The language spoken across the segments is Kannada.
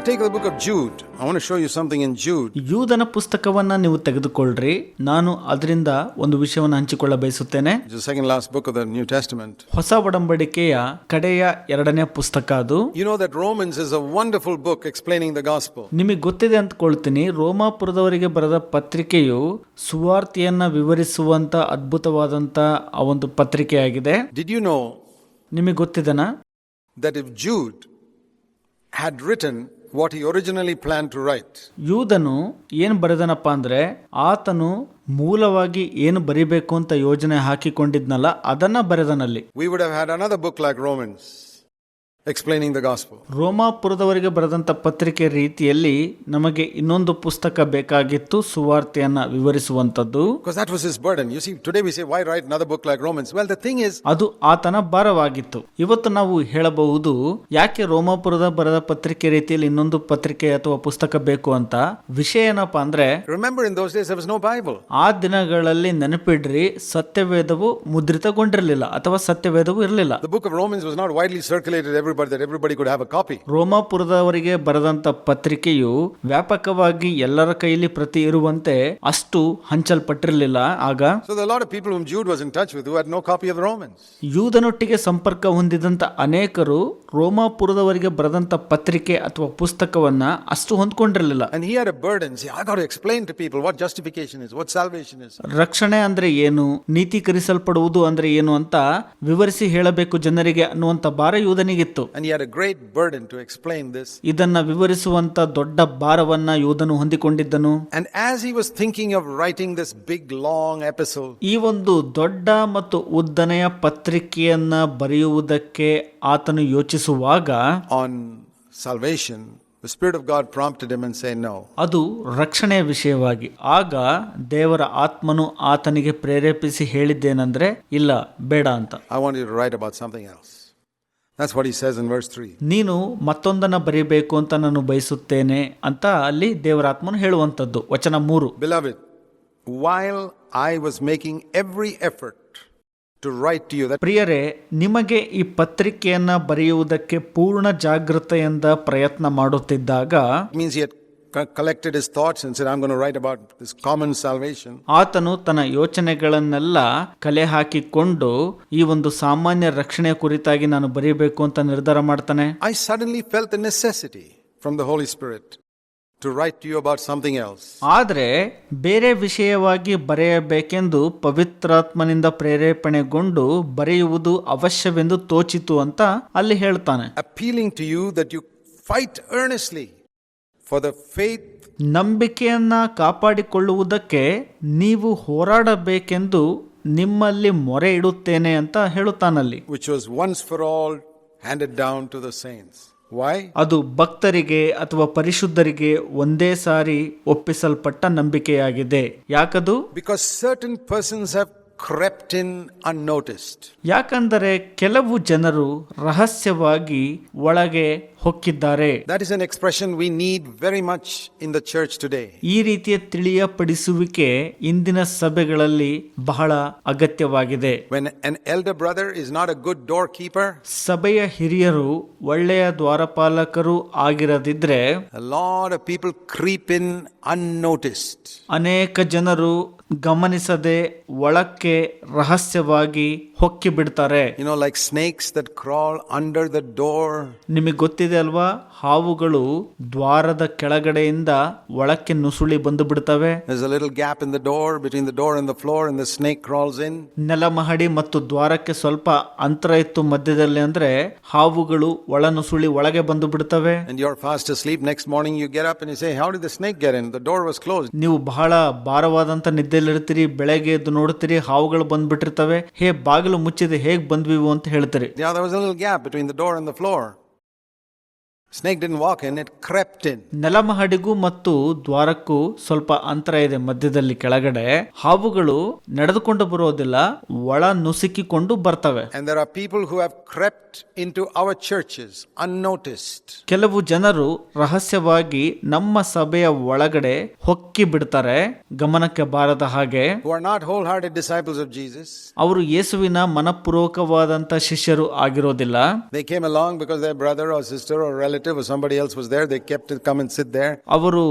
ಟೇಕ್ ಬುಕ್ ಆಫ್ ಜ್ಯೂಟ್ ಅವನು show you something in Jude ಯೂದನ ಪುಸ್ತಕವನ್ನ ನೀವು ತೆಗೆದುಕೊಳ್ಳ್ರಿ. ನಾನು ಅದರಿಂದ ಒಂದು ವಿಷಯವನ್ನು ಹಂಚಿಕೊಳ್ಳ ಬಯಸುತ್ತೇನೆ. ಹೊಸ ಒಡಂಬಡಿಕೆಯ ಕಡೆಯ ಎರಡನೇ ಪುಸ್ತಕ ಅದು. You know that Romans is a wonderful book explaining the gospel ನಿಮಗೆ ಗೊತ್ತಿದೆ ಅಂತ ಕೊಳ್ತೀನಿ ರೋಮಾಪುರದವರಿಗೆ ಬರೆದ ಪತ್ರಿಕೆಯು ಸುವಾರ್ತಿಯನ್ನ ವಿವರಿಸುವಂತ ಅದ್ಭುತವಾದಂತ ಆ ಒಂದು ಪತ್ರಿಕೆಯಾಗಿದೆ. ಡಿಡ್ ಯು ನೋ ನಿಮಗೆ ಗೊತ್ತಿದೆನಾ? That if Jude had written what he originally plan to write ಯೂದನು ಏನು ಬರೆದನಪ್ಪ ಅಂದರೆ ಆತನು ಮೂಲವಾಗಿ ಏನು ಬರಿಬೇಕು ಅಂತ ಯೋಜನೆ ಹಾಕಿಕೊಂಡಿದ್ನಲ್ಲ ಅದನ್ನ ಬರೆದನಲ್ಲಿ. We would had another book like Romans explaining the gospel ರೋಮಾಪುರದವರಿಗೆ ಬರೆದಂತ ಪತ್ರಿಕೆ ರೀತಿಯಲ್ಲಿ ನಮಗೆ ಇನ್ನೊಂದು ಪುಸ್ತಕ ಬೇಕಾಗಿತ್ತು ಸುವಾರ್ತೆಯನ್ನು ವಿವರಿಸುವಂತದ್ದು ಅದು ಆತನ ಭಾರವಾಗಿತ್ತು. ಇವತ್ತು ನಾವು ಹೇಳಬಹುದು ಯಾಕೆ ರೋಮಾಪುರದ ಬರೆದ ಪತ್ರಿಕೆ ರೀತಿಯಲ್ಲಿ ಇನ್ನೊಂದು ಪತ್ರಿಕೆ ಅಥವಾ ಪುಸ್ತಕ ಬೇಕು ಅಂತ? ವಿಷಯ ಏನಪ್ಪ ಅಂದ್ರೆ remember in those days no Bible ಆ ದಿನಗಳಲ್ಲಿ ನೆನಪಿಡ್ರಿ ಸತ್ಯವೇದವು ಮುದ್ರಿತಗೊಂಡಿರಲಿಲ್ಲ ಅಥವಾ ಸತ್ಯವೇದವು ಇರಲಿಲ್ಲ. Book Romans was not widely circulated copy ರೋಮಾಪುರದವರಿಗೆ ಬರೆದಂತ ಪತ್ರಿಕೆಯು ವ್ಯಾಪಕವಾಗಿ ಎಲ್ಲರ ಕೈಯಲ್ಲಿ ಪ್ರತಿ ಇರುವಂತೆ ಅಷ್ಟು ಹಂಚಲ್ಪಟ್ಟಿರಲಿಲ್ಲ. ಆಗ ಯೂದನೊಟ್ಟಿಗೆ ಸಂಪರ್ಕ ಹೊಂದಿದಂತ ಅನೇಕರು ರೋಮಾಪುರದವರಿಗೆ ಬರೆದಂತ ಪತ್ರಿಕೆ ಅಥವಾ ಪುಸ್ತಕವನ್ನ ಅಷ್ಟು ಹೊಂದ್ಕೊಂಡಿರಲಿಲ್ಲ. Burdens people what is what is ರಕ್ಷಣೆ ಅಂದ್ರೆ ಏನು ನೀತೀಕರಿಸಲ್ಪಡುವುದು ಅಂದ್ರೆ ಏನು ಅಂತ ವಿವರಿಸಿ ಹೇಳಬೇಕು ಜನರಿಗೆ ಅನ್ನುವಂತ ಭಾರ ಯೂಧನಿಗಿತ್ತು ಇದನ್ನ ವಿವರಿಸುವಂತ ದೊಡ್ಡ ಭಾರವನ್ನ ಯೋಧನು ಹೊಂದಿಕೊಂಡಿದ್ದನು And as he was thinking of writing this big, long epistle, ಈ ಒಂದು ದೊಡ್ಡ ಮತ್ತು ಉದ್ದನೆಯ ಪತ್ರಿಕೆಯನ್ನ ಬರೆಯುವುದಕ್ಕೆ ಆತನು ಯೋಚಿಸುವಾಗ on salvation, the Spirit of God prompted him and say No. ಅದು ರಕ್ಷಣೆಯ ವಿಷಯವಾಗಿ ಆಗ ದೇವರ ಆತ್ಮನು ಆತನಿಗೆ ಪ್ರೇರೇಪಿಸಿ ಹೇಳಿದ್ದೇನೆಂದ್ರೆ ಇಲ್ಲ ಬೇಡ ಅಂತ I want you write about something else else. That's what he says in verse 3. ನೀನು ಮತ್ತೊಂದನ್ನ ಬರೀಬೇಕು ಅಂತ ನಾನು ಬಯಸುತ್ತೇನೆ ಅಂತ ಅಲ್ಲಿ ದೇವರಾತ್ಮನು ಹೇಳುವಂತದ್ದು ವಚನ ಮೂರು Beloved, while I was making every effort to write to you, that ಪ್ರಿಯರೇ ನಿಮಗೆ ಈ ಪತ್ರಿಕೆಯನ್ನ ಬರೆಯುವುದಕ್ಕೆ ಪೂರ್ಣ ಜಾಗೃತೆಯಿಂದ ಪ್ರಯತ್ನ ಮಾಡುತ್ತಿದ್ದಾಗ means he had co- collected his thoughts and said, I'm going to write about this common salvation. ಆತನು ತನ್ನ ಯೋಚನೆಗಳನ್ನೆಲ್ಲ ಕಲೆ ಹಾಕಿಕೊಂಡು ಈ ಒಂದು ಸಾಮಾನ್ಯ ರಕ್ಷಣೆಯ ಕುರಿತಾಗಿ ನಾನು ಬರೀಬೇಕು ಅಂತ ನಿರ್ಧಾರ ಮಾಡ್ತಾನೆ I suddenly felt the necessity from the Holy Spirit to write to you about something else. ಆದರೆ ಬೇರೆ ವಿಷಯವಾಗಿ ಬರೆಯಬೇಕೆಂದು ಪವಿತ್ರಾತ್ಮನಿಂದ ಪ್ರೇರೇಪಣೆಗೊಂಡು ಬರೆಯುವುದು ಅವಶ್ಯವೆಂದು ತೋಚಿತು ಅಂತ ಅಲ್ಲಿ ಹೇಳ್ತಾನೆ appealing to you that you fight earnestly for the faith ನಂಬಿಕೆಯನ್ನು ಕಾಪಾಡಿಕೊಳ್ಳುವುದಕ್ಕೆ ನೀವು ಹೋರಾಡಬೇಕೆಂದು ನಿಮ್ಮಲ್ಲಿ ಮೊರೆ ಇಡುತ್ತೇನೆ ಅಂತ ಹೇಳುತ್ತಾನಲ್ಲಿ. Which was once for all handed down to the saints why ಅದು ಭಕ್ತರಿಗೆ ಅಥವಾ ಪರಿಶುದ್ಧರಿಗೆ ಒಂದೇ ಸಾರಿ ಒಪ್ಪಿಸಲ್ಪಟ್ಟ ನಂಬಿಕೆಯಾಗಿದೆ. ಯಾಕದು? Because certain persons have crept in unnoticed. ಯಾಕಂದರೆ ಕೆಲವು ಜನರು ರಹಸ್ಯವಾಗಿ ಒಳಗೆ ಹೊಕ್ಕಿದ್ದಾರೆ That is an expression we need very much in the church today. ಈ ರೀತಿಯ ತಿಳಿಯಪಡಿಸುವಿಕೆ ಇಂದಿನ ಸಭೆಗಳಲ್ಲಿ ಬಹಳ ಅಗತ್ಯವಾಗಿದೆ When an elder brother is not a good doorkeeper, ಸಭೆಯ ಹಿರಿಯರು ಒಳ್ಳೆಯ ದ್ವಾರಪಾಲಕರು ಆಗಿರದಿದ್ರೆ a lot of people creep in unnoticed. ಅನೇಕ ಜನರು ಗಮನಿಸದೆ ಒಳಕ್ಕೆ ರಹಸ್ಯವಾಗಿ ಹೊಕ್ಕಿ ಬಿಡ್ತಾರೆ. You know like snakes that crawl under the door ನಿಮಗೆ ಗೊತ್ತಿದೆ ಅಲ್ವಾ? ಹಾವುಗಳು ದ್ವಾರದ ಕೆಳಗಡೆಯಿಂದ ಒಳಕ್ಕೆ ನುಸುಳಿ ಬಂದು ಬಿಡ್ತವೆ. A little gap in the door between the door and the floor and the snake crawls in ನೆಲ ಮಹಡಿ ಮತ್ತು ದ್ವಾರಕ್ಕೆ ಸ್ವಲ್ಪ ಅಂತರ ಇತ್ತು ಮಧ್ಯದಲ್ಲಿ ಅಂದ್ರೆ ಹಾವುಗಳು ಒಳ ನುಸುಳಿ ಒಳಗೆ ಬಂದು ಬಿಡ್ತವೆ. And you fast sleep next morning you get up and you say how the snake get in the door was closed ನೀವು ಬಹಳ ಭಾರವಾದಂತ ನಿದ್ದೆಯಲ್ಲಿರ್ತೀರಿ ಬೆಳಗ್ಗೆ ಎದ್ದು ನೋಡುತ್ತೀರಿ ಹಾವುಗಳು ಬಂದ್ಬಿಟ್ಟಿರ್ತವೆ. ಹೇ ಬಾಗ ಮುಚ್ಚಿದೆ ಹೇಗೆ ಬಂದ್ವಿ ಅಂತ ಹೇಳ್ತೀರಿ. Yeah, didn't walk in it crept in. ನೆಲಮಹಡಿಗೂ ಮತ್ತು ದ್ವಾರಕ್ಕೂ ಸ್ವಲ್ಪ ಅಂತರ ಇದೆ ಮಧ್ಯದಲ್ಲಿ ಕೆಳಗಡೆ ಹಾವುಗಳು ನಡೆದುಕೊಂಡು ಬರೋದಿಲ್ಲ ಒಳ ನುಸುಕಿಕೊಂಡು ಬರ್ತವೆ And there are people who have crept into our churches unnoticed. ಕೆಲವು ಜನರು ರಹಸ್ಯವಾಗಿ ನಮ್ಮ ಸಭೆಯ ಒಳಗಡೆ ಹೊಕ್ಕಿ ಬಿಡ್ತಾರೆ ಗಮನಕ್ಕೆ ಬಾರದ ಹಾಗೆ who are not wholehearted disciples of Jesus. ಅವರು ಯೇಸುವಿನ ಮನಪೂರ್ವಕವಾದಂತ ಶಿಷ್ಯರು ಆಗಿರೋದಿಲ್ಲ They came along because their brother or sister or relative relative or somebody else was there, they kept it come and sit there. ಅವರು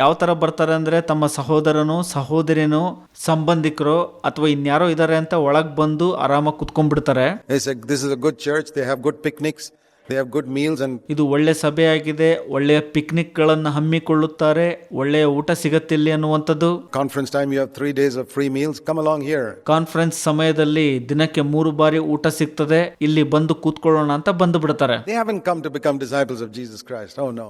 ಯಾವ ತರ ಬರ್ತಾರೆ ಅಂದ್ರೆ ತಮ್ಮ ಸಹೋದರನು ಸಹೋದರಿನೋ ಸಂಬಂಧಿಕರು ಅಥವಾ ಇನ್ಯಾರೋ idare ಅಂತ ಒಳಗ್ ಬಂದು ಆರಾಮಾಗಿ ಕುತ್ಕೊಂಡ್ಬಿಡ್ತಾರೆ They said, This is a good church, they have good picnics, they have good meals, and ಇದು ಒಳ್ಳೆ ಸಭೆಯಾಗಿದೆ ಒಳ್ಳೆಯ ಪಿಕ್ನಿಕ್ಗಳನ್ನು ಹಮ್ಮಿಕೊಳ್ಳುತ್ತಾರೆ ಒಳ್ಳೆಯ ಊಟ ಸಿಗತ್ತಿಲ್ಲಿ ಅನ್ನುವಂಥದ್ದು conference time you have days days of free meals. Come along here. Conference ಸಮಯದಲ್ಲಿ ದಿನಕ್ಕೆ ಮೂರು ಬಾರಿ ಊಟ ಸಿಗ್ತದೆ ಇಲ್ಲಿ ಬಂದು ಕೂತ್ಕೊಳ್ಳೋಣ ಅಂತ ಬಂದು ಬಿಡ್ತಾರೆ they have come to become disciples of Jesus Christ oh no.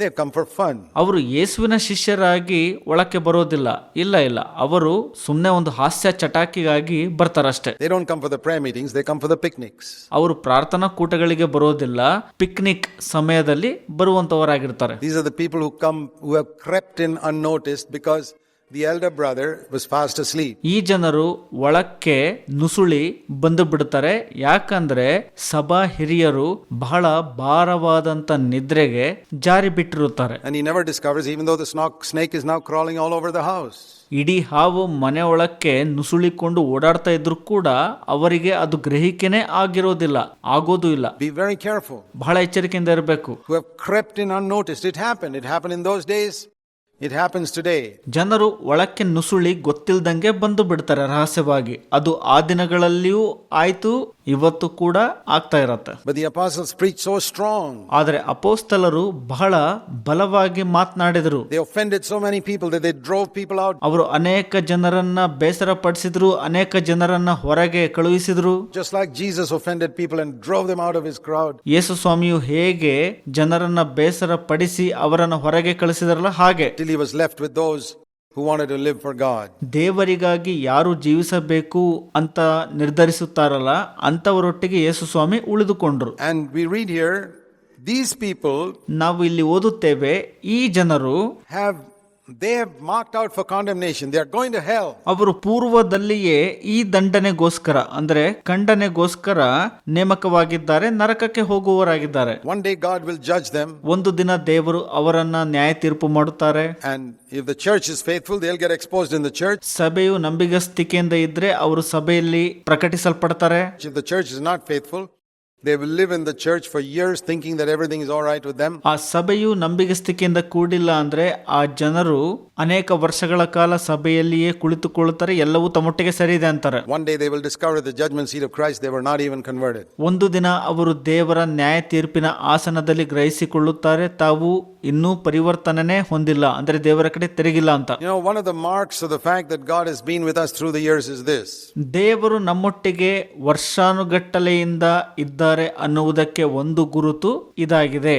They come for fun ಅವರು ಯೇಸುವಿನ ಶಿಷ್ಯರಾಗಿ ಒಳಕ್ಕೆ ಬರೋದಿಲ್ಲ. ಇಲ್ಲ ಇಲ್ಲ. ಅವರು ಸುಮ್ಮನೆ ಒಂದು ಹಾಸ್ಯ ಚಟಾಕಿಗಾಗಿ ಬರ್ತಾರಷ್ಟೇ. They don't come for the prayer meetings they come for the picnics ಅವರು ಪ್ರಾರ್ಥನಾ ಕೂಟಗಳಿಗೆ ಬರೋದಿಲ್ಲ. ಪಿಕ್ನಿಕ್ ಸಮಯದಲ್ಲಿ ಬರುವಂತವರಾಗಿರ್ತಾರೆ. These are the people who come who have crept in unnoticed because elder brother was fast asleep. ಈ ಜನರು ಒಳಕ್ಕೆ ನುಸುಳಿ ಬಂದು ಬಿಡುತ್ತಾರೆ ಯಾಕಂದ್ರೆ ಸಭಾ ಹಿರಿಯರು ಬಹಳ ಭಾರವಾದಂತ ನಿದ್ರೆಗೆ ಜಾರಿ ಬಿಟ್ಟಿರುತ್ತಾರೆ. And he never discovers, even though the snake snake is now crawling all over the house. ಇಡೀ ಹಾವು ಮನೆ ಒಳಕ್ಕೆ ನುಸುಳಿಕೊಂಡು ಓಡಾಡ್ತಾ ಇದ್ರು ಕೂಡ ಅವರಿಗೆ ಅದು ಗ್ರಹಿಕೆನೆ ಆಗಿರೋದಿಲ್ಲ ಆಗೋದು ಇಲ್ಲ. Be very careful. ಬಹಳ ಎಚ್ಚರಿಕೆಯಿಂದ ಇರಬೇಕು. ಇಟ್ ಹ್ಯಾಪನ್ಸ್ ಟುಡೇ ಜನರು ಒಳಕ್ಕೆ ನುಸುಳಿ ಗೊತ್ತಿಲ್ಲದಂಗೆ ಬಂದು ಬಿಡ್ತಾರೆ ರಹಸ್ಯವಾಗಿ. ಅದು ಆ ದಿನಗಳಲ್ಲಿಯೂ ಆಯ್ತು ಇವತ್ತು ಕೂಡ ಆಗ್ತಾ ಇರತ್ತೆ. ಬದಿಯ ಆದರೆ ಅಪೋಸ್ತಲರು ಬಹಳ ಬಲವಾಗಿ ಮಾತನಾಡಿದರು. ಅವರು ಅನೇಕ ಜನರನ್ನ ಬೇಸರ ಪಡಿಸಿದ್ರು ಅನೇಕ ಜನರನ್ನ ಹೊರಗೆ ಕಳುಹಿಸಿದ್ರು. Just like Jesus offended people and drove them out of his crowd ಯೇಸು ಸ್ವಾಮಿಯು ಹೇಗೆ ಜನರನ್ನ ಬೇಸರ ಪಡಿಸಿ ಅವರನ್ನು ಹೊರಗೆ ಕಳಿಸಿದಾರಲ್ಲ ಹಾಗೆ. ಲೆಫ್ಟ್ ವಿದ್ ದೋಸ್ ದೇವರಿಗಾಗಿ ಯಾರು ಜೀವಿಸಬೇಕು ಅಂತ ನಿರ್ಧರಿಸುತ್ತಾರಲ್ಲ ಅಂತವರೊಟ್ಟಿಗೆ ಯೇಸು ಸ್ವಾಮಿ ಉಳಿದುಕೊಂಡ್ರು. ದೀಸ್ ಪೀಪಲ್ ನಾವು ಇಲ್ಲಿ ಓದುತ್ತೇವೆ ಈ ಜನರು have they have marked out for condemnation. They are going to hell. ಅವರು ಪೂರ್ವದಲ್ಲಿಯೇ ಈ ದಂಡನೆಗೋಸ್ಕರ ಅಂದರೆ ಖಂಡನೆಗೋಸ್ಕರ ನೇಮಕವಾಗಿದ್ದಾರೆ ನರಕಕ್ಕೆ ಹೋಗುವವರಾಗಿದ್ದಾರೆ One day God will judge them, ಒಂದು ದಿನ ದೇವರು ಅವರನ್ನ ನ್ಯಾಯ ತೀರ್ಪು ಮಾಡುತ್ತಾರೆ and if the church is faithful, they'll get exposed in the church. ಸಭೆಯು ನಂಬಿಗಸ್ತಿಕೆಯಿಂದ ಇದ್ರೆ ಅವರು ಸಭೆಯಲ್ಲಿ ಪ್ರಕಟಿಸಲ್ಪಡ್ತಾರೆ If the church is not faithful, they will live in the church for years thinking that everything is all right with them. ಆ ಸಭೆಯು ನಂಬಿಗಸ್ತಿಕೆಯಿಂದ ಕೂಡಿಲ್ಲ ಅಂದ್ರೆ ಆ ಜನರು ಅನೇಕ ವರ್ಷಗಳ ಕಾಲ ಸಭೆಯಲ್ಲಿಯೇ ಕುಳಿತುಕೊಳ್ಳುತ್ತಾರೆ ಎಲ್ಲವೂ ತಮ್ಮೊಟ್ಟಿಗೆ ಸರಿ ಇದೆ ಅಂತಾರೆ One day they will discover at the judgment seat of Christ they were not even converted. ಒಂದು ದಿನ ಅವರು ದೇವರ ನ್ಯಾಯ ತೀರ್ಪಿನ ಆಸನದಲ್ಲಿ ಗ್ರಹಿಸಿಕೊಳ್ಳುತ್ತಾರೆ ತಾವು ಇನ್ನೂ ಪರಿವರ್ತನೆ ಹೊಂದಿಲ್ಲ ಅಂದ್ರೆ ದೇವರ ಕಡೆ ತಿರುಗಿಲ್ಲ ಅಂತ You know, one of the marks of the fact that God has been with us through the years is this ದೇವರು ನಮ್ಮೊಟ್ಟಿಗೆ ವರ್ಷಾನುಗಟ್ಟಲೆಯಿಂದ ಇದ್ದಾರೆ ಅನ್ನುವುದಕ್ಕೆ ಒಂದು ಗುರುತು ಇದಾಗಿದೆ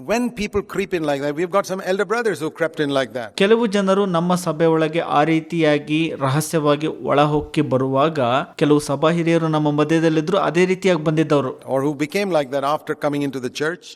when people creep in like that, we've got some elder brothers who crept in like that. ಕೆಲವು ಜನರು ನಮ್ಮ ಸಭೆ ಒಳಗೆ ಆ ರೀತಿಯಾಗಿ ರಹಸ್ಯವಾಗಿ ಒಳಹೊಕ್ಕಿ ಬರುವಾಗ ಕೆಲವು ಸಭಾ ಹಿರಿಯರು ನಮ್ಮ ಮಧ್ಯದಲ್ಲಿದ್ರು ಅದೇ ರೀತಿಯಾಗಿ ಬಂದಿದ್ದವರು or who became like that after coming into the church.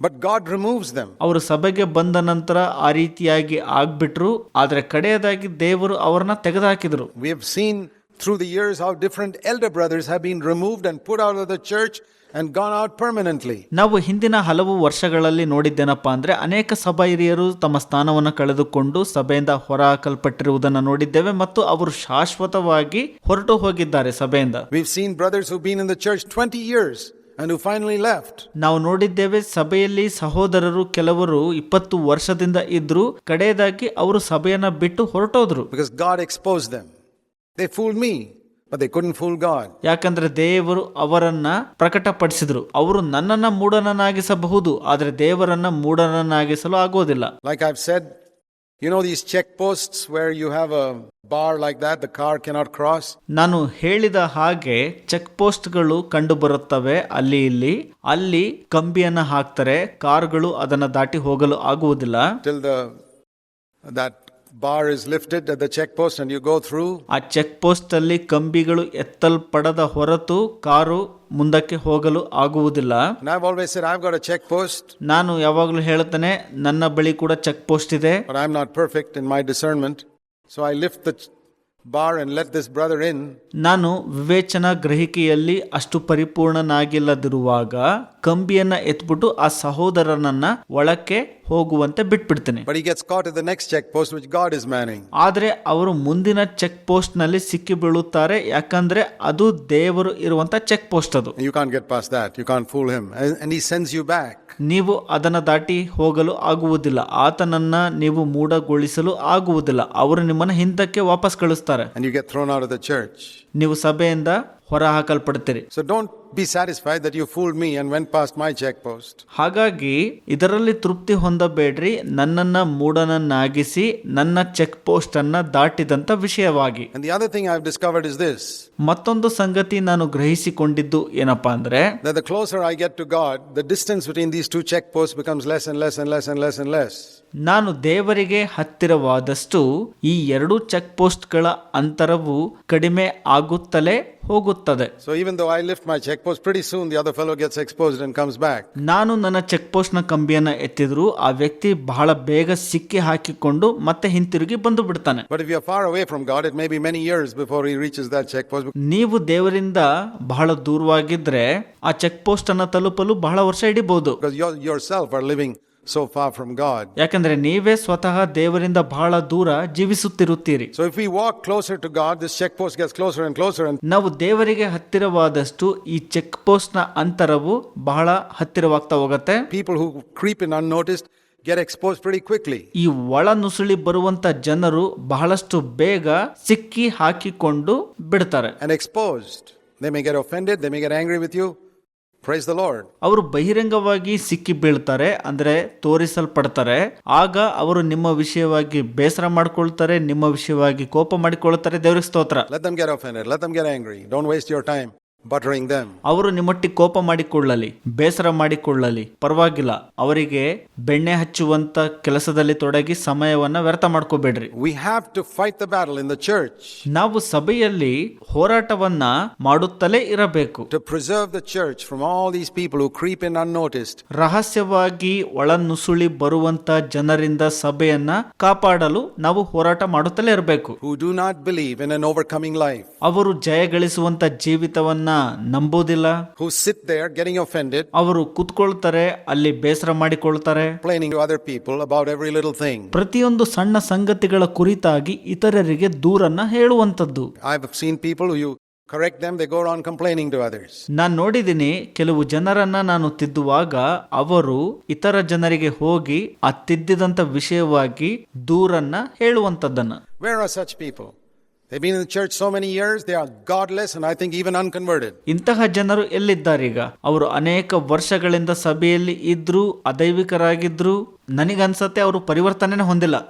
But God removes them. ಅವರು ಸಭೆಗೆ ಬಂದ ನಂತರ ಆ ರೀತಿಯಾಗಿ ಆಗ್ಬಿಟ್ರು ಆದ್ರೆ ಕಡೆಯದಾಗಿ ದೇವರು ಅವರನ್ನ ತೆಗೆದುಹಾಕಿದ್ರು We have seen through the years how different elder brothers have been removed and put out of the church and gone out permanently. ನಾವು ಹಿಂದಿನ ಹಲವು ವರ್ಷಗಳಲ್ಲಿ ನೋಡಿದ್ದೇನಪ್ಪಾ andre ಅನೇಕ ಸಭಾ tama ತಮ್ಮ ಸ್ಥಾನವನ್ನು ಕಳೆದುಕೊಂಡು ಸಭೆಯಿಂದ ಹೊರ ಹಾಕಲ್ಪಟ್ಟಿರುವುದನ್ನು ನೋಡಿದ್ದೇವೆ ಮತ್ತು ಅವರು ಶಾಶ್ವತವಾಗಿ ಹೊರಟು ಹೋಗಿದ್ದಾರೆ ಸಭೆಯಿಂದ We've seen brothers who've been in the church 20 years and who finally left. ನಾವು ನೋಡಿದ್ದೇವೆ ಸಭೆಯಲ್ಲಿ ಸಹೋದರರು ಕೆಲವರು ಇಪ್ಪತ್ತು ವರ್ಷದಿಂದ ಇದ್ರು ಕಡೆಯದಾಗಿ ಅವರು ಸಭೆಯನ್ನ ಬಿಟ್ಟು ಹೊರಟೋದ್ರು because God exposed them. They fool me but they couldn't fool God. ಯಾಕಂದ್ರೆ ದೇವರು ಅವರನ್ನ ಪ್ರಕಟಪಡಿಸಿದ್ರು. ಅವರು ನನ್ನನ್ನ ಮೂಢನನ್ನಾಗಿಸಬಹುದು ಆದ್ರೆ ದೇವರನ್ನ ಮೂಢನನ್ನಾಗಿಸಲು ಆಗೋದಿಲ್ಲ Like said you know these check post where you have a bar like that, the car cannot cross ನಾನು ಹೇಳಿದ ಹಾಗೆ ಚೆಕ್ ಪೋಸ್ಟ್ಗಳು ಕಂಡು ಬರುತ್ತವೆ ಅಲ್ಲಿ ಇಲ್ಲಿ. ಅಲ್ಲಿ ಕಂಬಿಯನ್ನ ಹಾಕ್ತಾರೆ ಕಾರ್ಗಳು ಅದನ್ನ ದಾಟಿ ಹೋಗಲು ಆಗುವುದಿಲ್ಲ. Till the that bar is lifted at the check post and you go through ಆ ಚೆಕ್ ಪೋಸ್ಟ್ ಅಲ್ಲಿ ಕಂಬಿಗಳು ಎತ್ತಲ್ಪಡದ ಹೊರತು ಕಾರು ಮುಂದಕ್ಕೆ ಹೋಗಲು ಆಗುವುದಿಲ್ಲ. I've always sir I've check post ನಾನು ಯಾವಾಗಲೂ ಹೇಳುತ್ತೇನೆ ನನ್ನ ಬಳಿ ಕೂಡ ಚೆಕ್ ಪೋಸ್ಟ್ ಇದೆ. But I not perfect in my discernment so I lift the bar and let this brother in. ನಾನು ವಿವೇಚನ ಗ್ರಹಿಕೆಯಲ್ಲಿ ಅಷ್ಟು ಪರಿಪೂರ್ಣನಾಗಿಲ್ಲದಿರುವಾಗ ಕಂಬಿಯನ್ನ ಎತ್ಬಿಟ್ಟು ಆ ಸಹೋದರನನ್ನ ಒಳಕ್ಕೆ ಹೋಗುವಂತೆ ಬಿಟ್ಬಿಡ್ತೇನೆ. But he gets caught next the next which which god is manning. ಆದ್ರೆ ಅವರು ಮುಂದಿನ ಚೆಕ್ ಪೋಸ್ಟ್ನಲ್ಲಿ ಸಿಕ್ಕಿ ಬೀಳುತ್ತಾರೆ ಯಾಕಂದ್ರೆ ಅದು ದೇವರು ಇರುವಂತ ಚೆಕ್ ಪೋಸ್ಟ್ ಅದು. You can't get pass that. You can't fool him and and he you back back. ನೀವು ಅದನ್ನು ದಾಟಿ ಹೋಗಲು ಆಗುವುದಿಲ್ಲ. ಆತನನ್ನ ನೀವು ಮೂಢಗೊಳಿಸಲು ಆಗುವುದಿಲ್ಲ. ಅವರು ನಿಮ್ಮನ್ನು ಹಿಂದಕ್ಕೆ ವಾಪಸ್ ಕಳಿಸ್ತಾರೆ. ನೀವು ಸಭೆಯಿಂದ ಹೊರಹಾಕಲ್ಪಡುತ್ತೀರಿ. So don't be satisfied that you fool me and when past my check post ಹಾಗಾಗಿ ಇದರಲ್ಲಿ ತೃಪ್ತಿ ಹೊಂದಬೇಡ್ರಿ ನನ್ನನ್ನ ಮೂಡನನ್ನಾಗಿಸಿ ನನ್ನ ಚೆಕ್ ಪೋಸ್ಟ್ ಅನ್ನ ದಾಟಿದಂತ ವಿಷಯವಾಗಿ ಡಿಸ್ಕವರ್ಡ್ ಇಸ್ ದಿಸ್ ಮತ್ತೊಂದು ಸಂಗತಿ ನಾನು ಗ್ರಹಿಸಿಕೊಂಡಿದ್ದು ಏನಪ್ಪಾ ಅಂದ್ರೆ the closer I get to God the distance between these two check post becomes less and less and less and less less ನಾನು ದೇವರಿಗೆ ಹತ್ತಿರವಾದಷ್ಟು ಈ ಎರಡು ಚೆಕ್ ಪೋಸ್ಟ್ಗಳ ಅಂತರವು ಕಡಿಮೆ ಆಗುತ್ತಲೇ ಹೋಗುತ್ತದೆ. So even though I lift my check post pretty soon the fellow gets expose and comes back ನಾನು ನನ್ನ ಚೆಕ್ ಪೋಸ್ಟ್ನ ಕಂಬಿಯನ್ನು ಎತ್ತಿದ್ರು ಆ ವ್ಯಕ್ತಿ ಬಹಳ ಬೇಗ ಸಿಕ್ಕಿ ಹಾಕಿಕೊಂಡು ಮತ್ತೆ ಹಿಂತಿರುಗಿ ಬಂದು ಬಿಡ್ತಾನೆ but you are far away from God it may be many years before he reaches that check post ನೀವು ದೇವರಿಂದ ಬಹಳ ದೂರವಾಗಿದ್ರೆ ಆ ಚೆಕ್ ಪೋಸ್ಟ್ ಅನ್ನು ತಲುಪಲು ಬಹಳ ವರ್ಷ ಹಿಡಿಬಹುದು because your yourself are living so far from God. ಯಾಕಂದ್ರೆ ನೀವೇ ಸ್ವತಃ ದೇವರಿಂದ ಬಹಳ ದೂರ ಜೀವಿಸುತ್ತಿರುತ್ತೀರಿ So if we walk closer to God, this checkpost gets closer and closer, and ನಾವು ದೇವರಿಗೆ ಹತ್ತಿರವಾದಷ್ಟು ಈ ಚೆಕ್ ಪೋಸ್ಟ್ನ ಅಂತರವು ಬಹಳ ಹತ್ತಿರವಾಗ್ತಾ ಹೋಗುತ್ತೆ people who creep in unnoticed get exposed pretty quickly. ಈ ಒಳ ನುಸುಳಿ ಬರುವಂತ ಜನರು ಬಹಳಷ್ಟು ಬೇಗ ಸಿಕ್ಕಿ ಹಾಕಿಕೊಂಡು ಬಿಡ್ತಾರೆ And exposed, they may get offended, they may get angry with you. Praise the ಅವರು ಬಹಿರಂಗವಾಗಿ ಸಿಕ್ಕಿ ಬೀಳ್ತಾರೆ ಅಂದ್ರೆ ತೋರಿಸಲ್ಪಡ್ತಾರೆ. ಆಗ ಅವರು ನಿಮ್ಮ ವಿಷಯವಾಗಿ ಬೇಸರ ಮಾಡ್ಕೊಳ್ತಾರೆ ನಿಮ್ಮ ವಿಷಯವಾಗಿ ಕೋಪ ಮಾಡಿಕೊಳ್ತಾರೆ. ದೇವ್ರಿಗೆ ಸ್ತೋತ್ರ. Let them get off let them get angry don't waste your time ಅವರು ನಿಮ್ಮೊಟ್ಟಿಗೆ ಕೋಪ ಮಾಡಿಕೊಳ್ಳಲಿ ಬೇಸರ ಮಾಡಿಕೊಳ್ಳಲಿ. ಪರವಾಗಿಲ್ಲ ಅವರಿಗೆ ಬೆಣ್ಣೆ ಹಚ್ಚುವಂತ ಕೆಲಸದಲ್ಲಿ ತೊಡಗಿ ಸಮಯವನ್ನ ವ್ಯರ್ಥ ಮಾಡ್ಕೋಬೇಡ್ರಿ. We have to fight the battle in the church ನಾವು ಸಭೆಯಲ್ಲಿ ಹೋರಾಟವನ್ನ ಮಾಡುತ್ತಲೇ ಇರಬೇಕು. To preserve the church from all these people who creep in unnoticed. ರಹಸ್ಯವಾಗಿ ಒಳನುಸುಳಿ ಬರುವಂತ ಜನರಿಂದ ಸಭೆಯನ್ನ ಕಾಪಾಡಲು ನಾವು ಹೋರಾಟ ಮಾಡುತ್ತಲೇ ಇರಬೇಕು. Who do not believe in an overcoming life ಅವರು ಜಯಗಳಿಸುವಂತ ಜೀವಿತವನ್ನ ನಂಬೋದಿಲ್ಲ who sit there getting offended, ಅವರು ಕುತ್ಕೊಳ್ತಾರೆ ಅಲ್ಲಿ ಬೇಸರ ಮಾಡಿಕೊಳ್ತಾರೆ complaining to other people about every little thing. ಪ್ರತಿಯೊಂದು ಸಣ್ಣ ಸಂಗತಿಗಳ ಕುರಿತಾಗಿ ಇತರರಿಗೆ ದೂರನ್ನ ಹೇಳುವಂತದ್ದು I've seen people who you correct them, they go on complaining to others. ನಾನು ನೋಡಿದ್ದೀನಿ ಕೆಲವು ಜನರನ್ನ ನಾನು ತಿದ್ದುವಾಗ ಅವರು ಇತರ ಜನರಿಗೆ ಹೋಗಿ ಆ ತಿದ್ದಿದಂತ ವಿಷಯವಾಗಿ ದೂರನ್ನ ಹೇಳುವಂತದ್ದನ್ನ Where are such people? ಇಂತಹ ಜನರು ಎಲ್ಲಿದ್ದಾರೀಗ? ಅವರು ಅನೇಕ ವರ್ಷಗಳಿಂದ ಸಭೆಯಲ್ಲಿ ಇದ್ರು ಅದೈವಿಕರಾಗಿದ್ರು ನನಗನ್ಸತ್ತೆ ಅವರು ಪರಿವರ್ತನೆ ಹೊಂದಿಲ್ಲ.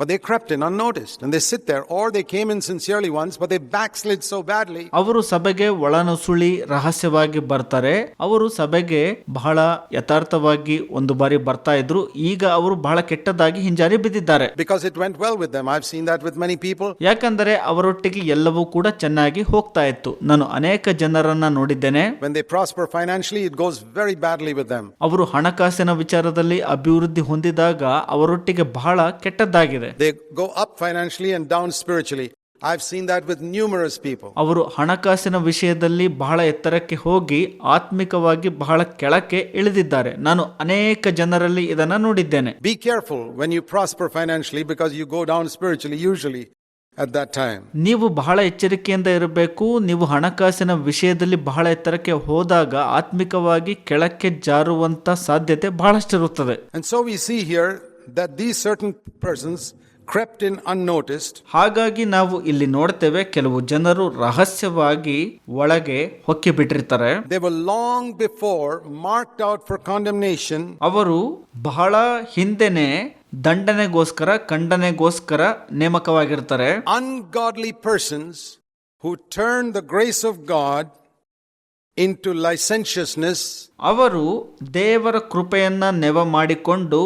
ಅವರು ಸಭೆಗೆ ಒಳನುಸುಳಿ ರಹಸ್ಯವಾಗಿ ಬರ್ತಾರೆ. ಅವರು ಸಭೆಗೆ ಬಹಳ ಯಥಾರ್ಥವಾಗಿ ಒಂದು ಬಾರಿ ಬರ್ತಾ ಇದ್ರು. ಈಗ ಅವರು ಬಹಳ ಕೆಟ್ಟದಾಗಿ ಹಿಂಜಾರಿ ಬಿದ್ದಿದ್ದಾರೆ. Because it went well with I've seen that with many people ಯಾಕಂದ್ರೆ ಅವರೊಟ್ಟಿಗೆ ಎಲ್ಲವೂ ಕೂಡ ಚೆನ್ನಾಗಿ ಹೋಗ್ತಾ ಇತ್ತು. ನಾನು ಅನೇಕ ಜನರನ್ನ ನೋಡಿದ್ದೇನೆ. Prosper financially it goes very badly with ಅವರು ಹಣಕಾಸಿನ ವಿಚಾರದಲ್ಲಿ ಅಭಿವೃದ್ಧಿ ಹೊಂದಿದಾಗ ಅವರೊಟ್ಟಿಗೆ ಬಹಳ ಕೆಟ್ಟದ್ದಾಗಿದೆ. They go up financially and down spiritually I've seen that with numerous people ಅವರು ಹಣಕಾಸಿನ ವಿಷಯದಲ್ಲಿ ಬಹಳ ಎತ್ತರಕ್ಕೆ ಹೋಗಿ ಆತ್ಮಿಕವಾಗಿ ಬಹಳ ಕೆಳಕ್ಕೆ ಇಳಿದಿದ್ದಾರೆ. ನಾನು ಅನೇಕ ಜನರಲ್ಲಿ ಇದನ್ನ ನೋಡಿದ್ದೇನೆ. Be careful when you prosper financially because you go down spiritually usually at that time ನೀವು ಬಹಳ ಎಚ್ಚರಿಕೆಯಿಂದ ಇರಬೇಕು. ನೀವು ಹಣಕಾಸಿನ ವಿಷಯದಲ್ಲಿ ಬಹಳ ಎತ್ತರಕ್ಕೆ ಹೋದಾಗ ಆತ್ಮಿಕವಾಗಿ ಕೆಳಕ್ಕೆ ಜಾರುವಂತ ಸಾಧ್ಯತೆ ಬಹಳಷ್ಟಿರುತ್ತದೆ. And so we see here that these certain persons crept in unnoticed ಹಾಗಾಗಿ ನಾವು ಇಲ್ಲಿ ನೋಡ್ತೇವೆ ಕೆಲವು ಜನರು ರಹಸ್ಯವಾಗಿ ಒಳಗೆ ಹೊಕ್ಕಿ ಬಿಟ್ಟಿರ್ತಾರೆ they were long before marked out for condemnation ಅವರು ಬಹಳ ಹಿಂದೆನೆ ದಂಡನೆಗೋಸ್ಕರ ಖಂಡನೆಗೋಸ್ಕರ ನೇಮಕವಾಗಿರ್ತಾರೆ. Ungodly persons who turn the grace of God into licentiousness ಅವರು ದೇವರ ಕೃಪೆಯನ್ನ ನೆವ ಮಾಡಿಕೊಂಡು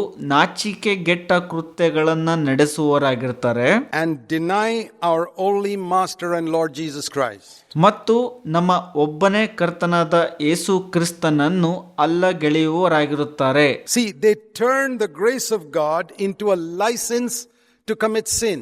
getta ಕೃತ್ಯಗಳನ್ನ ನಡೆಸುವವರಾಗಿರ್ತಾರೆ and deny our only Master and Lord Jesus Christ. ಮತ್ತು ನಮ್ಮ ಒಬ್ಬನೇ ಕರ್ತನಾದ ಯೇಸು ಕ್ರಿಸ್ತನನ್ನು ಅಲ್ಲಗೆಳೆಯುವವರಾಗಿರುತ್ತಾರೆ See, they turn the grace of God into a license to commit sin.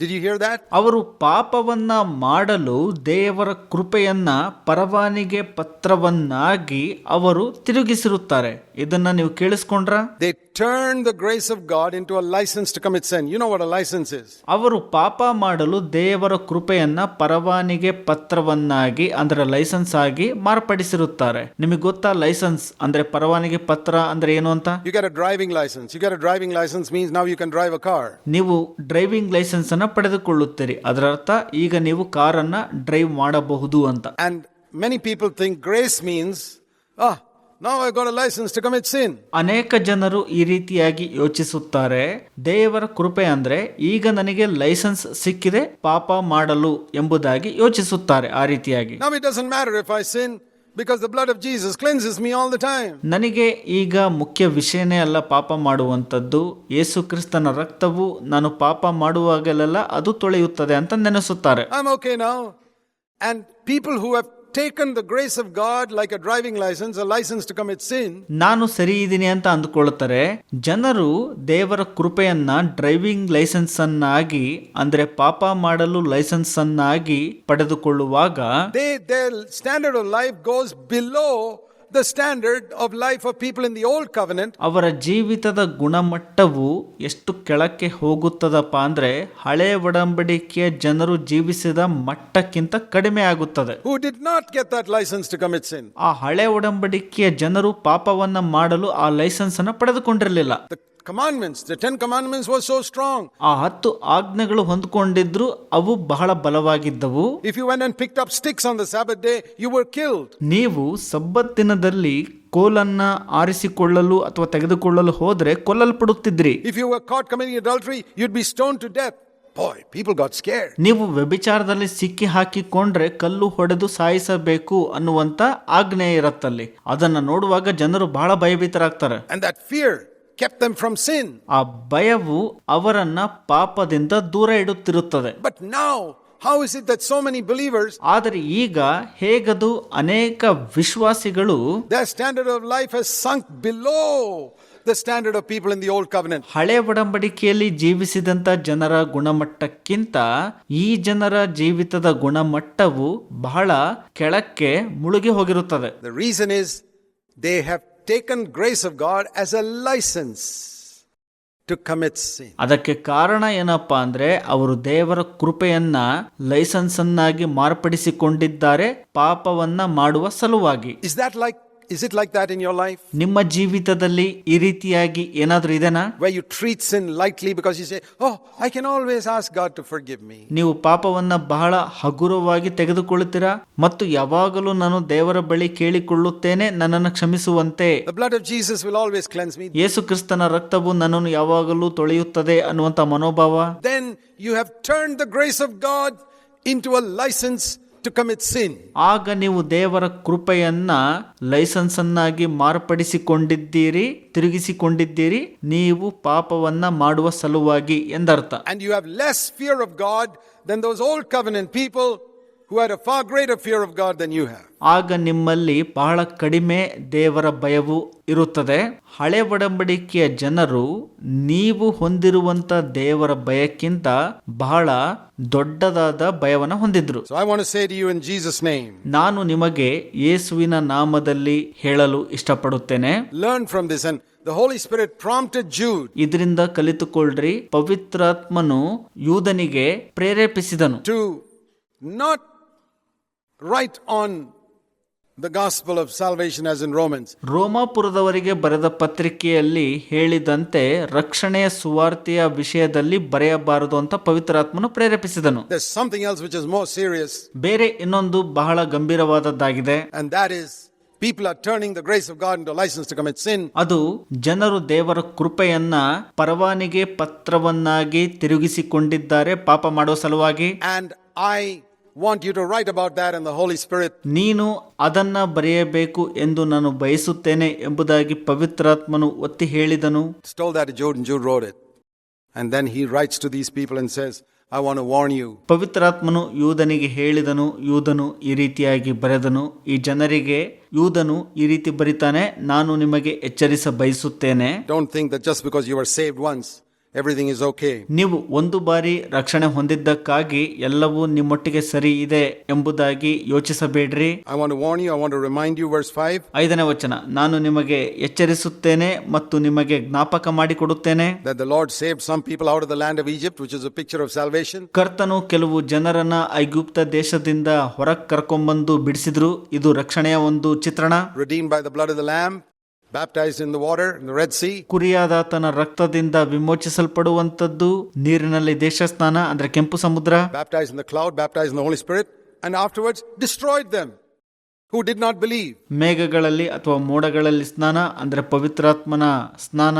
Did you hear that? ಅವರು ಪಾಪವನ್ನ ಮಾಡಲು ದೇವರ ಕೃಪೆಯನ್ನ ಪರವಾನಿಗೆ ಪತ್ರವನ್ನಾಗಿ ಅವರು ತಿರುಗಿಸಿರುತ್ತಾರೆ. ಇದನ್ನ ನೀವು ಕೇಳಿಸ್ಕೊಂಡ್ರ? They turn the grace of God into a licence to commit sin you know what a licence is ಅವರು ಪಾಪ ಮಾಡಲು ದೇವರ ಕೃಪೆಯನ್ನ ಪರವಾನಿಗೆ ಪತ್ರವನ್ನಾಗಿ ಅಂದ್ರೆ ಲೈಸೆನ್ಸ್ ಆಗಿ ಮಾರ್ಪಡಿಸಿರುತ್ತಾರೆ. ನಿಮಗೆ ಗೊತ್ತಾ ಲೈಸೆನ್ಸ್ ಅಂದ್ರೆ ಪರವಾನಿಗೆ ಪತ್ರ ಅಂದ್ರೆ ಏನು ಅಂತ? You get a driving licence you get a driving licence means now you can drive a car ನೀವು ಡ್ರೈವಿಂಗ್ ಲೈಸೆನ್ಸ್ ಅನ್ನು ಪಡೆದುಕೊಳ್ಳುತ್ತೀರಿ. ಅದರ ಅರ್ಥ ಈಗ ನೀವು ಕಾರನ್ನ ಡ್ರೈವ್ ಮಾಡಬಹುದು ಅಂತ. And many people think grace means, ah, now I got a license to commit sin. ಅನೇಕ ಜನರು ಈ ರೀತಿಯಾಗಿ ಯೋಚಿಸುತ್ತಾರೆ ದೇವರ ಕೃಪೆ ಅಂದ್ರೆ ಈಗ ನನಗೆ ಲೈಸೆನ್ಸ್ ಸಿಕ್ಕಿದೆ ಪಾಪ ಮಾಡಲು ಎಂಬುದಾಗಿ ಯೋಚಿಸುತ್ತಾರೆ ಆ ರೀತಿಯಾಗಿ. Now it doesn't matter if I sin because the blood of Jesus cleanses me all the time ನನಗೆ ಈಗ ಮುಖ್ಯ ವಿಷಯನೇ ಅಲ್ಲ ಪಾಪ ಮಾಡುವಂತದ್ದು ಯೇಸು ಕ್ರಿಸ್ತನ ರಕ್ತವು ನಾನು ಪಾಪ ಮಾಡುವಾಗಲೆಲ್ಲ ಅದು ತೊಳೆಯುತ್ತದೆ ಅಂತ ನೆನೆಸುತ್ತಾರೆ. I am okay now and people who have taken the grace of God like a driving license, a license to commit sin, ನಾನು ಸರಿ ಇದ್ದೀನಿ ಅಂತ ಅಂದುಕೊಳ್ಳುತ್ತಾರೆ ಜನರು ದೇವರ ಕೃಪೆಯನ್ನ ಡ್ರೈವಿಂಗ್ ಲೈಸೆನ್ಸ್ ಅನ್ನಾಗಿ ಅಂದ್ರೆ ಪಾಪ ಮಾಡಲು ಲೈಸೆನ್ಸ್ ಅನ್ನಾಗಿ ಪಡೆದುಕೊಳ್ಳುವಾಗ they their standard of life goes below the standard of life of people in the old covenant. ಅವರ ಜೀವಿತದ ಗುಣಮಟ್ಟವು ಎಷ್ಟು ಕೆಳಕ್ಕೆ ಹೋಗುತ್ತದಪ್ಪ ಅಂದ್ರೆ ಹಳೆ ಒಡಂಬಡಿಕೆಯ ಜನರು ಜೀವಿಸಿದ ಮಟ್ಟಕ್ಕಿಂತ ಕಡಿಮೆ ಆಗುತ್ತದೆ. Who did not get that license to commit sin. ಆ ಹಳೆ ಒಡಂಬಡಿಕೆಯ ಜನರು ಪಾಪವನ್ನ ಮಾಡಲು ಆ ಲೈಸೆನ್ಸ್ ಅನ್ನ ಪಡೆದುಕೊಂಡಿರಲಿಲ್ಲ. The commandments the ten commandments was so strong ಆ ಹತ್ತು ಆಜ್ಞೆಗಳು ಹೊಂದ್ಕೊಂಡಿದ್ರು ಅವು ಬಹಳ ಬಲವಾಗಿದ್ದವು. If you when and pick up sticks on the Sabbath day you were kill ನೀವು ಸಬ್ಬತ್ ದಿನದಲ್ಲಿ ಕೋಲನ್ನ ಆರಿಸಿಕೊಳ್ಳಲು ಅಥವಾ ತೆಗೆದುಕೊಳ್ಳಲು ಹೋದ್ರೆ ಕೊಲ್ಲಲ್ಪಡುತ್ತಿದ್ರಿ. If you were caught coming in adultery you be stone to death boy people got scare ನೀವು ವ್ಯಭಿಚಾರದಲ್ಲಿ ಸಿಕ್ಕಿ ಹಾಕಿಕೊಂಡ್ರೆ ಕಲ್ಲು ಹೊಡೆದು ಸಾಯಿಸಬೇಕು ಅನ್ನುವಂತ ಆಜ್ಞೆ ಇರತ್ತಲ್ಲಿ. ಅದನ್ನ ನೋಡುವಾಗ ಜನರು ಬಹಳ ಭಯಭೀತರಾಗ್ತಾರೆ. And that fear kept them from sin. ಆ ಭಯವು ಅವರನ್ನ ಪಾಪದಿಂದ ದೂರ ಇಡುತ್ತಿರುತ್ತದೆ But now, how is it that so many believers, ಆದರೆ ಈಗ ಹೇಗದು ಅನೇಕ ವಿಶ್ವಾಸಿಗಳು their standard of life has sunk below the standard of people in the old covenant? ಹಳೆ ಒಡಂಬಡಿಕೆಯಲ್ಲಿ ಜೀವಿಸಿದಂತ ಜನರ ಗುಣಮಟ್ಟಕ್ಕಿಂತ ಈ ಜನರ ಜೀವಿತದ ಗುಣಮಟ್ಟವು ಬಹಳ ಕೆಳಕ್ಕೆ ಮುಳುಗಿ ಹೋಗಿರುತ್ತದೆ The reason is they have taken grace of God as a license to commit sin. ಅದಕ್ಕೆ ಕಾರಣ ಏನಪ್ಪಾ ಅಂದ್ರೆ ಅವರು ದೇವರ ಕೃಪೆಯನ್ನ ಲೈಸೆನ್ಸ್ ಅನ್ನಾಗಿ ಮಾರ್ಪಡಿಸಿಕೊಂಡಿದ್ದಾರೆ ಪಾಪವನ್ನ ಮಾಡುವ ಸಲುವಾಗಿ Is that like is it like that in your life ನಿಮ್ಮ ಜೀವಿತದಲ್ಲಿ ಈ ರೀತಿಯಾಗಿ ಏನಾದರೂ ಇದೆನಾ Where you treat sin lightly because you say, Oh, I can always ask God to forgive me. ನೀವು ಪಾಪವನ್ನ ಬಹಳ ಹಗುರವಾಗಿ ತೆಗೆದುಕೊಳ್ಳುತ್ತೀರಾ ಮತ್ತು ಯಾವಾಗಲೂ ನಾನು ದೇವರ ಬಳಿ ಕೇಳಿಕೊಳ್ಳುತ್ತೇನೆ ನನ್ನನ್ನು ಕ್ಷಮಿಸುವಂತೆ The blood of Jesus will always cleanse me. ಯೇಸು ಕ್ರಿಸ್ತನ ರಕ್ತವು ನನ್ನನ್ನು ಯಾವಾಗಲೂ ತೊಳೆಯುತ್ತದೆ ಅನ್ನುವಂತ ಮನೋಭಾವ Then you have turned the grace of God into a license to commit sin. ಆಗ ನೀವು ದೇವರ ಕೃಪೆಯನ್ನ ಲೈಸೆನ್ಸ್ ಅನ್ನಾಗಿ ಮಾರ್ಪಡಿಸಿಕೊಂಡಿದ್ದೀರಿ ತಿರುಗಿಸಿಕೊಂಡಿದ್ದೀರಿ ನೀವು ಪಾಪವನ್ನ ಮಾಡುವ ಸಲುವಾಗಿ ಎಂದರ್ಥ And you have less fear of God than those old covenant people who had a far greater fear of God than you have. ಆಗ ನಿಮ್ಮಲ್ಲಿ ಬಹಳ ಕಡಿಮೆ ದೇವರ ಭಯವು ಇರುತ್ತದೆ. ಹಳೆ ಒಡಂಬಡಿಕೆಯ ಜನರು ನೀವು ಹೊಂದಿರುವಂತ ದೇವರ ಭಯಕ್ಕಿಂತ ಬಹಳ ದೊಡ್ಡದಾದ ಭಯವನ್ನು ಹೊಂದಿದ್ರು. ನಾನು ನಿಮಗೆ ಯೇಸುವಿನ ನಾಮದಲ್ಲಿ ಹೇಳಲು ಇಷ್ಟಪಡುತ್ತೇನೆ. Learn from this And the Holy Spirit prompted Jude. ಇದರಿಂದ ಕಲಿತುಕೊಳ್ಳ್ರಿ ಪವಿತ್ರಾತ್ಮನು ಯೂದನಿಗೆ ಪ್ರೇರೇಪಿಸಿದನು. To not write on the gospel of salvation as in Romans. ರೋಮಾಪುರದವರಿಗೆ ಬರೆದ ಪತ್ರಿಕೆಯಲ್ಲಿ ಹೇಳಿದಂತೆ ರಕ್ಷಣೆಯ ಸುವಾರ್ತೆಯ ವಿಷಯದಲ್ಲಿ ಬರೆಯಬಾರದು ಅಂತ ಪವಿತ್ರಾತ್ಮನು ಪ್ರೇರೇಪಿಸಿದನು There's something else which is more serious, ಬೇರೆ ಇನ್ನೊಂದು ಬಹಳ ಗಂಭೀರವಾದದ್ದಾಗಿದೆ and that is people are turning the grace of God into a license to commit sin. ಅದು ಜನರು ದೇವರ ಕೃಪೆಯನ್ನ ಪರವಾನಿಗೆ ಪತ್ರವನ್ನಾಗಿ ತಿರುಗಿಸಿಕೊಂಡಿದ್ದಾರೆ ಪಾಪ ಮಾಡುವ ಸಲುವಾಗಿ And I want you to write about that in the Holy Spirit. ನೀನು ಅದನ್ನ ಬರೆಯಬೇಕು ಎಂದು ನಾನು ಬಯಸುತ್ತೇನೆ ಎಂಬುದಾಗಿ ಪವಿತ್ರಾತ್ಮನು ಒತ್ತಿ ಹೇಳಿದನು Stole that Jude, and Jude wrote it. And then he writes to these people and says, I want to warn you. ಪವಿತ್ರಾತ್ಮನು ಯೂದನಿಗೆ ಹೇಳಿದನು ಯೂದನು ಈ ರೀತಿಯಾಗಿ ಬರೆದನು ಈ ಜನರಿಗೆ ಯೂದನು ಈ ರೀತಿ ಬರೀತಾನೆ ನಾನು ನಿಮಗೆ ಎಚ್ಚರಿಸ ಬಯಸುತ್ತೇನೆ Don't think that just because you were saved once, everything is okay ನೀವು ಒಂದು ಬಾರಿ ರಕ್ಷಣೆ ಹೊಂದಿದ್ದಕ್ಕಾಗಿ ಎಲ್ಲವೂ ನಿಮ್ಮೊಟ್ಟಿಗೆ ಸರಿ ಇದೆ ಎಂಬುದಾಗಿ ಯೋಚಿಸಬೇಡ್ರಿ. ಅವನ್ ಯು ಐದನೇ ವಚನ ನಾನು ನಿಮಗೆ ಎಚ್ಚರಿಸುತ್ತೇನೆ ಮತ್ತು ನಿಮಗೆ ಜ್ಞಾಪಕ ಮಾಡಿಕೊಡುತ್ತೇನೆ. ದ ಲಾರ್ಡ್ ಲ್ಯಾಂಡ್ ಆಫ್ ಕರ್ತನು ಕೆಲವು ಜನರನ್ನು ಐಗುಪ್ತ ದೇಶದಿಂದ ಹೊರಗೆ ಕರ್ಕೊಂಬಂದು ಬಿಡಿಸಿದ್ರು ಇದು ರಕ್ಷಣೆಯ ಒಂದು ಚಿತ್ರಣ. By baptised in the water in ಕುರಿಯಾದ ತನ್ನ ರಕ್ತದಿಂದ ವಿಮೋಚಿಸಲ್ಪಡುವಂತದ್ದು ನೀರಿನಲ್ಲಿ ದೇಶ ಸ್ನಾನ ಅಂದ್ರೆ ಕೆಂಪು ಸಮುದ್ರ. Baptise the cloud baptise Holy Spirit and afterwards destroyed them who did not believe ಮೇಘಗಳಲ್ಲಿ ಅಥವಾ ಮೋಡಗಳಲ್ಲಿ ಸ್ನಾನ ಅಂದ್ರೆ ಪವಿತ್ರಾತ್ಮನ ಸ್ನಾನ.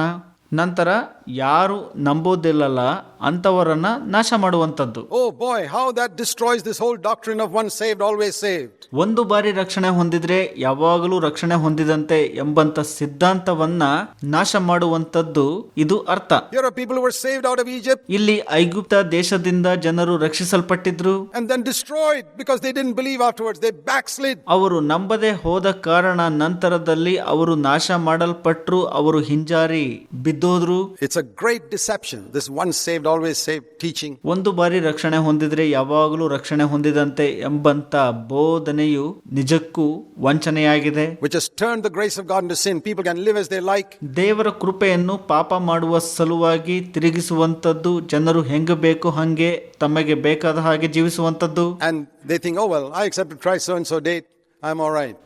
ನಂತರ ಯಾರು ನಂಬೋದಿಲ್ಲಲ್ಲ ಅಂಥವರನ್ನ ನಾಶ ಮಾಡುವಂಥದ್ದು. ಓ boy how that destroys this whole doctrine of once saved always saved ಒಂದು ಬಾರಿ ರಕ್ಷಣೆ ಹೊಂದಿದ್ರೆ ಯಾವಾಗಲೂ ರಕ್ಷಣೆ ಹೊಂದಿದಂತೆ ಎಂಬಂತ ಸಿದ್ಧಾಂತವನ್ನ ನಾಶ ಮಾಡುವಂಥದ್ದು ಇದು ಅರ್ಥ. ಪೀಪಲ್ ಆಫ್ ಈಜಿಪ್ಟ್ ಇಲ್ಲಿ ಐಗುಪ್ತ ದೇಶದಿಂದ ಜನರು ರಕ್ಷಿಸಲ್ಪಟ್ಟಿದ್ರು. And then destroyed because they believe afterwards they backslid ಅವರು ನಂಬದೆ ಹೋದ ಕಾರಣ ನಂತರದಲ್ಲಿ ಅವರು ನಾಶ ಮಾಡಲ್ಪಟ್ಟರು ಅವರು ಹಿಂಜಾರಿ ಬಿದ್ದೋದ್ರು. It's a great deception this once save always save teaching ಒಂದು ಬಾರಿ ರಕ್ಷಣೆ ಹೊಂದಿದ್ರೆ ಯಾವಾಗಲೂ ರಕ್ಷಣೆ ಹೊಂದಿದಂತೆ ಎಂಬಂತ ಬೋಧನೆಯು ನಿಜಕ್ಕೂ ವಂಚನೆಯಾಗಿದೆ which has turned the grace of God to sin. People can live as they like. ದೇವರ ಕೃಪೆಯನ್ನು ಪಾಪ ಮಾಡುವ ಸಲುವಾಗಿ ತಿರುಗಿಸುವಂತದ್ದು ಜನರು ಹೆಂಗ ಬೇಕು ಹಂಗೆ ತಮಗೆ ಬೇಕಾದ ಹಾಗೆ ಜೀವಿಸುವಂತದ್ದು And they think, oh, well, I accepted Christ so and so date.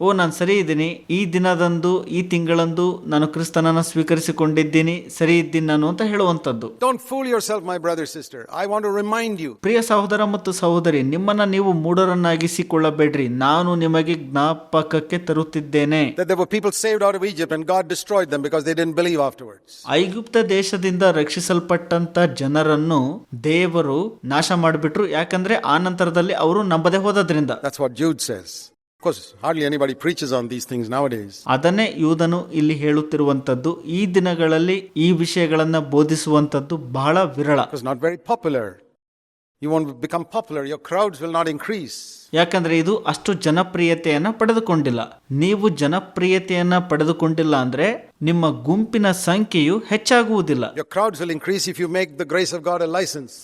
Oh ನಾನು ಸರಿ ಇದ್ದೀನಿ. ಈ ದಿನದಂದು ಈ ತಿಂಗಳಂದು ನಾನು ಕ್ರಿಸ್ತನನ್ನ ಸ್ವೀಕರಿಸಿಕೊಂಡಿದ್ದೀನಿ. ಸರಿ ಇದ್ದೀನಿ ನಾನು ಅಂತ ಹೇಳುವಂತದ್ದು ಪ್ರಿಯ ಸಹೋದರ ಮತ್ತು ಸಹೋದರಿ ನಿಮ್ಮನ್ನ ನೀವು ಮೂಢರನ್ನಾಗಿಸಿಕೊಳ್ಳಬೇಡ್ರಿ. ನಾನು ನಿಮಗೆ ಜ್ಞಾಪಕಕ್ಕೆ ತರುತ್ತಿದ್ದೇನೆ. ಐಗುಪ್ತ ದೇಶದಿಂದ ರಕ್ಷಿಸಲ್ಪಟ್ಟಂತ ಜನರನ್ನು ದೇವರು ನಾಶ ಮಾಡಿಬಿಟ್ರು. ಯಾಕಂದ್ರೆ ಆ ನಂತರದಲ್ಲಿ ಅವರು ನಂಬದೆ ಹೋದದ್ರಿಂದ. ಅದನ್ನೇ ಯೂದನು ಇಲ್ಲಿ ಹೇಳುತ್ತಿರುವಂತದ್ದು ಈ ದಿನಗಳಲ್ಲಿ ಈ ವಿಷಯಗಳನ್ನು ಬೋಧಿಸುವಂತದ್ದು ಬಹಳ ವಿರಳ. Not very popular you want become popular your crowds will not increase ಯಾಕಂದ್ರೆ ಇದು ಅಷ್ಟು ಜನಪ್ರಿಯತೆಯನ್ನು ಪಡೆದುಕೊಂಡಿಲ್ಲ. ನೀವು ಜನಪ್ರಿಯತೆಯನ್ನು ಪಡೆದುಕೊಂಡಿಲ್ಲ ಅಂದ್ರೆ ನಿಮ್ಮ ಗುಂಪಿನ ಸಂಖ್ಯೆಯು ಹೆಚ್ಚಾಗುವುದಿಲ್ಲ.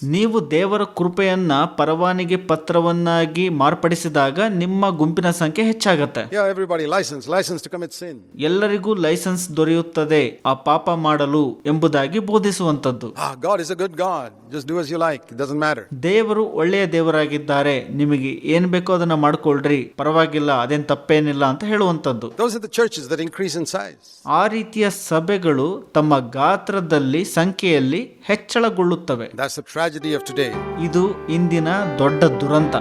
ನೀವು ದೇವರ ಕೃಪೆಯನ್ನ ಪರವಾನಿಗೆ ಪತ್ರವನ್ನಾಗಿ ಮಾರ್ಪಡಿಸಿದಾಗ ನಿಮ್ಮ ಗುಂಪಿನ ಸಂಖ್ಯೆ ಹೆಚ್ಚಾಗುತ್ತೆ. ಎಲ್ಲರಿಗೂ ಲೈಸೆನ್ಸ್ ದೊರೆಯುತ್ತದೆ ಆ ಪಾಪ ಮಾಡಲು ಎಂಬುದಾಗಿ ಬೋಧಿಸುವಂತದ್ದು ದೇವರು ಒಳ್ಳೆಯ ದೇವರಾಗಿದ್ದಾರೆ. ನಿಮಗೆ ಏನ್ ಬೇಕೋ ಅದನ್ನ ಮಾಡ್ಕೊಳ್ರಿ. ಪರವಾಗಿಲ್ಲ ಅದೇನ್ ತಪ್ಪೇನಿಲ್ಲ ಅಂತ ಹೇಳುವಂತದ್ದು ಆ ರೀತಿ ರೀತಿಯ ಸಭೆಗಳು ತಮ್ಮ ಗಾತ್ರದಲ್ಲಿ ಸಂಖ್ಯೆಯಲ್ಲಿ ಹೆಚ್ಚಳಗೊಳ್ಳುತ್ತವೆ. ಇದು ಇಂದಿನ ದೊಡ್ಡ ದುರಂತ.